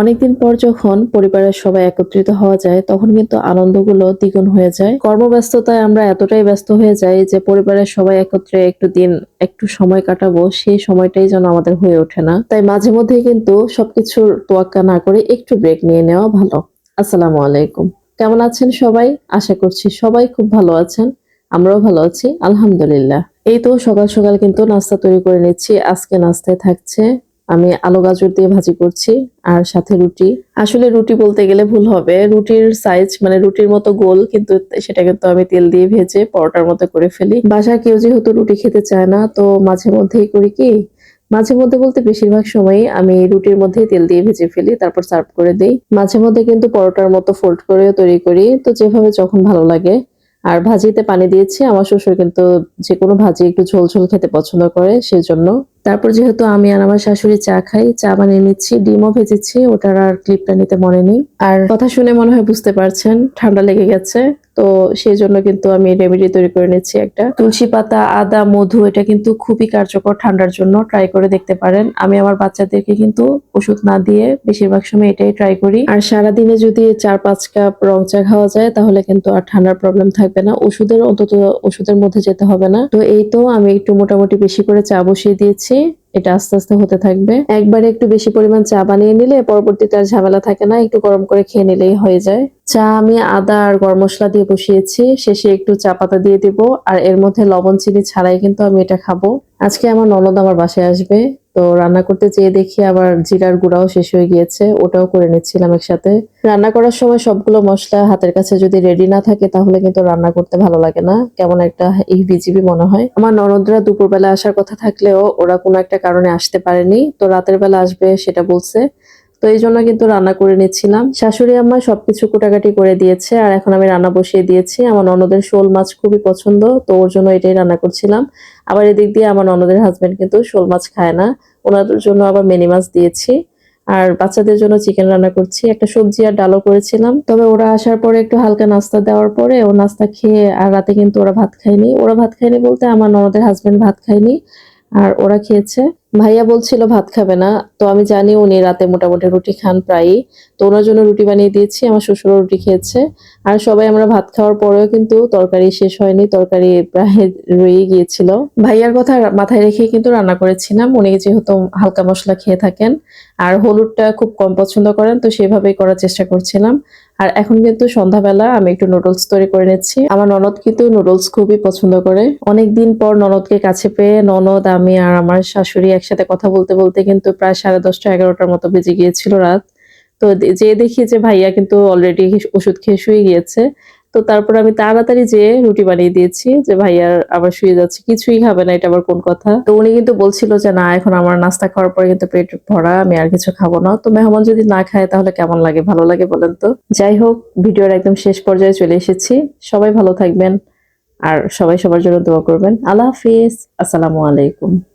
অনেকদিন পর যখন পরিবারের সবাই একত্রিত হওয়া যায়, তখন কিন্তু আনন্দগুলো দ্বিগুণ হয়ে যায়। কর্মব্যস্ততায় আমরা এতটাই ব্যস্ত হয়ে যাই যে পরিবারের সবাই একত্রে একটু দিন, একটু সময় কাটাবো, সেই সময়টাই যেন আমাদের হয়ে ওঠে না। তাই মাঝে মধ্যে কিন্তু সবকিছুর তোয়াক্কা না করে একটু ব্রেক নিয়ে নেওয়া ভালো। আসসালামু আলাইকুম। কেমন আছেন সবাই? আশা করছি সবাই খুব ভালো আছেন। আমরাও ভালো আছি, আলহামদুলিল্লাহ। এই তো সকাল সকাল কিন্তু নাস্তা তৈরি করে নিচ্ছি। আজকে নাস্তায় থাকছে আমি আলু গাজর দিয়ে ভাজি করছি আর সাথে রুটি। আসলে রুটি বলতে গেলে ভুল হবে। রুটির সাইজ মানে রুটির মতো গোল, কিন্তু সেটা কিন্তু আমি তেল দিয়ে ভেজে পরোটার মতো করে ফেলি। বাসায় কেউ যেহেতু রুটি খেতে চায় না, তো মাঝে মধ্যেই করি কি, মাঝে মধ্যে বলতে বেশিরভাগ সময়ই আমি রুটির মধ্যে তেল দিয়ে ভেজে ফেলি, তারপর সার্ভ করে দিই। মাঝে মধ্যে কিন্তু পরোটার মতো ফোল্ড করে তৈরি করি। তো যেভাবে যখন ভালো লাগে আর ভাজিতে পানি দিয়েছি। আমার শ্বশুর কিন্তু যে কোনো ভাজি একটু ঝোল ঝোল খেতে পছন্দ করে, সেজন্য। তারপর যেহেতু আমি আর আমার শাশুড়ি চা খাই, চা বানিয়ে নিচ্ছি, ডিমও ভেজেছি, ওটার আর ক্লিপটা নিতে মনে নেই। আর কথা শুনে মনে হয় বুঝতে পারছেন, ঠান্ডা লেগে গেছে। তো সেই জন্য কিন্তু আমি রেমেডি তৈরি করে নিচ্ছি একটা। তুলসী পাতা, আদা, মধু, এটা কিন্তু খুবই কার্যকর ঠান্ডার জন্য। ট্রাই করে দেখতে পারেন। আমি আমার বাচ্চাদেরকে কিন্তু ওষুধ না দিয়ে বেশিরভাগ সময় এটাই ট্রাই করি। আর সারাদিনে যদি চার পাঁচ কাপ রং চা খাওয়া যায়, তাহলে কিন্তু আর ঠান্ডার প্রবলেম থাকবে না। ওষুধের অন্তত, ওষুধের মধ্যে যেতে হবে না। তো এই তো আমি একটু মোটামুটি বেশি করে চা বসিয়ে দিয়েছি। এটা আস্তে আস্তে হতে থাকবে। একবারে একটু বেশি পরিমাণ চা বানিয়ে নিলে পরবর্তীতে আর ঝামেলা থাকে না, একটু গরম করে খেয়ে নিলেই হয়ে যায়। চা আমি আদা আর গরম মশলা দিয়ে বসিয়েছি, শেষে একটু চা পাতা দিয়ে দিব, আর এর মধ্যে লবণ, চিনি ছাড়াই কিন্তু আমি এটা খাব। আজকে আমার ননদ আমার বাসায় আসবে। তো রান্না করতে চেয়ে দেখি আবার জিরার গুঁড়াও শেষ হয়ে গিয়েছে, ওটাও করে নিচ্ছিলাম একসাথে। রান্না করার সময় সবগুলো মশলা হাতের কাছে যদি রেডি না থাকে তাহলে কিন্তু রান্না করতে ভালো লাগে না, কেমন একটা বিজিবি মনে হয়। আমার ননদরা দুপুরবেলা আসার কথা থাকলেও ওরা কোনো একটা কারণে আসতে পারেনি, তো রাতের বেলা আসবে সেটা বলছে। তো এই জন্য কিন্তু রান্না করে নিচ্ছিলাম। শাশুড়ি আম্মা সবকিছু কুটাকাটি করে দিয়েছে আর এখন আমি রান্না বসিয়ে দিয়েছি। আমার ননদের শোল মাছ খুবই পছন্দ, তো ওর জন্য এটাই রান্না করছিলাম। আবার এদিক দিয়ে আমার ননদের হাজবেন্ড কিন্তু শোল মাছ খায় না। ওনাদের জন্য আবার মিনি মাছ দিয়েছি। আর বাচ্চাদের জন্য চিকেন রান্না করছি। একটা সবজি আর ডালও করেছিলাম। তবে ওরা আসার পরে একটু হালকা নাস্তা দেওয়ার পরে ও নাস্তা খেয়ে আর রাতে কিন্তু ওরা ভাত খায়নি। ওরা ভাত খায়নি বলতে আমার ননদের হাজবেন্ড ভাত খায়নি। আর ওরা খেয়েছে। ভাইয়া বলছিল, ভাত খাবে না। তো আমি জানি উনি রাতে মোটামুটি রুটি খান প্রায়ই। তো ওনার জন্য রুটি বানিয়ে দিয়েছি, আমার শ্বশুরও রুটি খেয়েছে। আর সবাই আমরা ভাত খাওয়ার পরেও কিন্তু তরকারি শেষ হয়নি, তরকারি প্রায় রয়ে গিয়েছিল। ভাইয়ার কথা মাথায় রেখে কিন্তু রান্না করেছিলাম উনি যেহেতু হালকা মশলা খেয়ে থাকেন, আর হলুদটা খুব কম পছন্দ করেন, তো সেভাবেই করার চেষ্টা করছিলাম। আর এখন কিন্তু সন্ধ্যাবেলা, আমি একটু নুডলস তৈরি করে নিচ্ছি। আমার ননদ কিন্তু নুডলস খুবই পছন্দ করে। অনেক দিন পর ননদকে কাছে পেয়ে ননদ, আমি আর আমার শাশুড়ি একসাথে কথা বলতে বলতে কিন্তু প্রায় সাড়ে দশটা, এগারোটার মতো বেজে গিয়েছিল রাত। তো যে দেখি যে ভাইয়া কিন্তু অলরেডি ওষুধ খেয়ে শুয়ে গিয়েছে। তো তারপর আমি তাড়াতাড়ি যে রুটি বানিয়ে দিয়েছি, যে ভাইয়ার আবার শুয়ে যাচ্ছে, কিছুই খাবে না, এটা আবার কোন কথা? তো উনি কিন্তু বলছিল যে, না, এখন আমার নাস্তা খাওয়ার পরে কিন্তু পেট ভরা, আমি আর কিছু খাব না। তো মেহমান যদি না খায়, তাহলে কেমন লাগে? ভালো লাগে বলেন তো? যাই হোক, ভিডিওর একদম শেষ পর্যায়ে চলে এসেছি। সবাই ভালো থাকবেন আর সবাই সবার জন্য দোয়া করবেন। আল্লাহ হাফিজ। আসসালামু আলাইকুম।